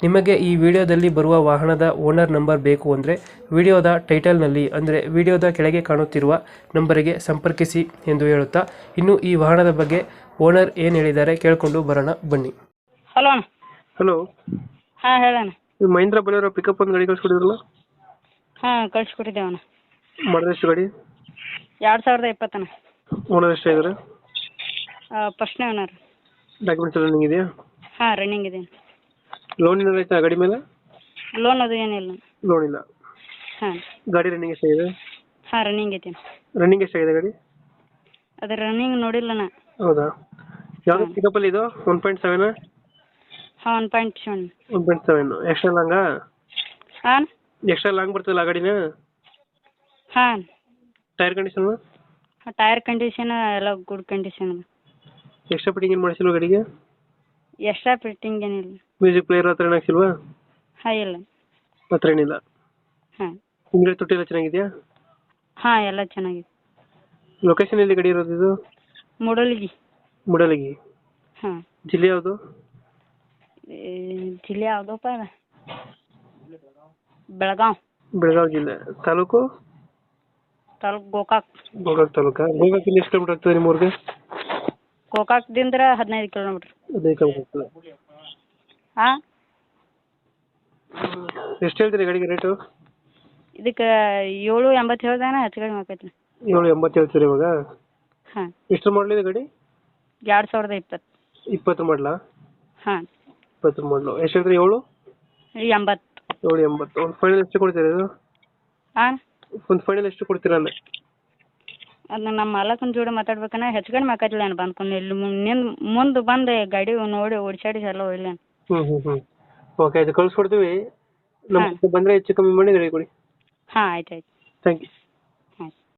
ನಿಮಗೆ ಈ ವಿಡಿಯೋದಲ್ಲಿ ಬರುವ ವಾಹನದ ಓನರ್ ನಂಬರ್ ಬೇಕು ಅಂದರೆ ವಿಡಿಯೋದ ಟೈಟಲ್ನಲ್ಲಿ ಅಂದರೆ ವಿಡಿಯೋದ ಕೆಳಗೆ ಕಾಣುತ್ತಿರುವ ನಂಬರಿಗೆ ಸಂಪರ್ಕಿಸಿ ಎಂದು ಹೇಳುತ್ತಾ ಇನ್ನು ಈ ವಾಹನದ ಬಗ್ಗೆ ಓನರ್ ಏನು ಹೇಳಿದ್ದಾರೆ ಕೇಳಿಕೊಂಡು ಬರೋಣ ಬನ್ನಿ. Hello hello. ಹಾಂ ಹೇಳಣ್ಣ ನೀವು ಮಹೇಂದ್ರ ಬಲಿಯವರು ಪಿಕಪ್ ಒಂದು ಗಾಡಿ ಕಳಿಸ್ಕೊಡಿದ್ರಲ್ಲ? ಹಾಂ ಕಳಿಸ್ಕೊಟ್ಟಿದ್ದೇವೆ ಅಣ್ಣ. ಮಾಡಿದ್ರೆ ಎಷ್ಟು ಗಾಡಿ? ಎರಡು ಸಾವಿರದ ಇಪ್ಪತ್ತಣ್ಣ ಓನರ್ ಇದ್ದಾರೆ ಫಸ್ಟ್ನೇ ಓನರ್ ಡಾಕ್ಯುಮೆಂಟ್ಸ್ ಎಲ್ಲ ನಿಂಗೆ ಇದೆಯಾ? ಹಾಂ ರನ್ನಿಂಗ್ ಇದೆ ಲೋನ್ ಏನಾದ್ರು ಐತಾ ಗಾಡಿ ಮೇಲೆ? ಲೋನ್ ಅದು ಏನಿಲ್ಲ. ಲೋನ್ ಇಲ್ಲ. ಹಾಂ. ಗಾಡಿ ರನ್ನಿಂಗ್ ಎಷ್ಟಾಗಿದೆ? ಹಾಂ ರನ್ನಿಂಗ್ ಐತಿ. ರನ್ನಿಂಗ್ ಎಷ್ಟಾಗಿದೆ ಗಾಡಿ? ಅದು ರನ್ನಿಂಗ್ ನೋಡಿಲ್ಲನ ಹೌದಾ? ಯಾವ ಪಿಕಪ್ಪಲ್ಲಿ ಇದು? ಒನ್ ಪಾಯಿಂಟ್ ಸೆವೆನ್ ಹಾಂ one point seven one point seven extra ಲಾಂಗಾ ಹಾಂ ಎಕ್ಸ್ಟ್ರಾ ಲಾಂಗ್ ಬರ್ತದಲ್ಲ ಆ ಗಾಡಿನ? ಹಾಂ. ಟೈರ್ ಕಂಡೀಷನ್ ಟೈರ್ ಕಂಡೀಷನ್ ಎಲ್ಲ ಗುಡ್ ಕಂಡೀಷನ್ ಎಕ್ಸ್ಟ್ರಾ ಫಿಟ್ಟಿಂಗ್ ಏನು ಮಾಡಿಸಿಲ್ವ ಗಾಡಿಗೆ? ಎಕ್ಸ್ಟ್ರಾ ಫಿಟ್ಟಿಂಗ್ ಏನಿಲ್ಲ. ಮ್ಯೂಸಿಕ್ ಪ್ಲೇಯರ್ ಹತ್ರ ಏನು ಹಾಕ್ಸಿಲ್ವಾ? ಹಾಂ ಇಲ್ಲ. ಹತ್ರ ಏನಿಲ್ಲ. ಹಾಂ. ಹಿಂದ್ಗಡೆ ತುಟ್ಟಿ ಎಲ್ಲ ಚೆನ್ನಾಗಿದೆಯಾ? ಹಾಂ ಎಲ್ಲ ಚೆನ್ನಾಗಿದೆ. ಲೊಕೇಶನ್ ಎಲ್ಲಿ ಗಡಿ ಇರೋದು ಇದು? ಮೂಡಲಗಿ. ಮುಡಲಗಿ. ಹಾಂ. ಜಿಲ್ಲೆ ಯಾವುದು? ಜಿಲ್ಲೆ ಯಾವುದಪ್ಪ ಅದ? ಬೆಳಗಾವ್. ಬೆಳಗಾವಿ ಜಿಲ್ಲೆ. ತಾಲೂಕು? ತಾಲೂಕ್ ಗೋಕಾಕ್. ಗೋಕಾಕ್ ತಾಲೂಕಾ. ಗೋಕಾಕ್ ಎಷ್ಟು ಕಿಲೋಮೀಟರ್ ಆಗ್ತದೆ ನಿಮ್ಮ ಊರಿಗೆ ಗೋಕಾಕ್ದಿಂದ ಹದಿನೈದು ಕಿಲೋಮೀಟ್ರ್ ಹದಿನೈದು ಕಿಲೋಮೀಟರ್ ಹಾಂ ಎಷ್ಟು ಹೇಳ್ತೀರಿ ಗಾಡಿಗೆ ರೇಟು ಇದಕ್ಕೆ ಏಳು ಎಂಬತ್ತು ಹೇಳ್ದಾನ ಹೆಚ್ಚು ಕಡಿಮೆ ಆಕೈತಿ ಏಳು ಎಂಬತ್ತು ಹೇಳ್ತೀರಿ ಇವಾಗ? ಹಾಂ. ಎಷ್ಟು ಮಾಡಲಿದೆ ಗಾಡಿ? ಎರಡು ಸಾವಿರದ ಇಪ್ಪತ್ತು. ಇಪ್ಪತ್ತು ಮಾಡಲ? ಹಾಂ. ಇಪ್ಪತ್ತು ಮಾಡಲು. ಎಷ್ಟು ಹೇಳ್ತೀರಿ ಏಳು? ಎಂಬತ್ತು. ಏಳು ಎಂಬತ್ತು. ಒಂದು ಫೈನಲ್ ಎಷ್ಟು ಕೊಡ್ತೀರಿ ಇದು ಹಾಂ ಒಂದು ಫೈನಲ್ ಎಷ್ಟು ಕೊಡ್ತೀರಾ ಅಂದೆ ಅದನ್ನ ನಮ್ಮ ಮಾಲಕನ ಜೋಡಿ ಮಾತಾಡ್ಬೇಕನ ಹೆಚ್ಚು ಕಡಿಮೆ ಆಕತಿಲ್ಲ ಬಂದ್ಕೊಂಡು. ಇಲ್ಲಿ ನಿಂದು ಮುಂದೆ ಬಂದು ಗಾಡಿ ನೋಡಿ ಓಡಿಸಾಡಿ ಎಲ್ಲ ಹೋಗ್ಲಿ ಹ್ಞೂ ಹ್ಮ್ ಹ್ಮ್. ಓಕೆ ಅದು ಕಳ್ಸ್ಕೊಡ್ತೀವಿ. ನಮ್ಮ ಬಂದ್ರೆ ಹೆಚ್ಚು ಕಮ್ಮಿ ಮಾಡಿ ಗಾಡಿ ಕೊಡಿ. ಹಾಂ ಆಯ್ತು ಆಯ್ತು. Thank you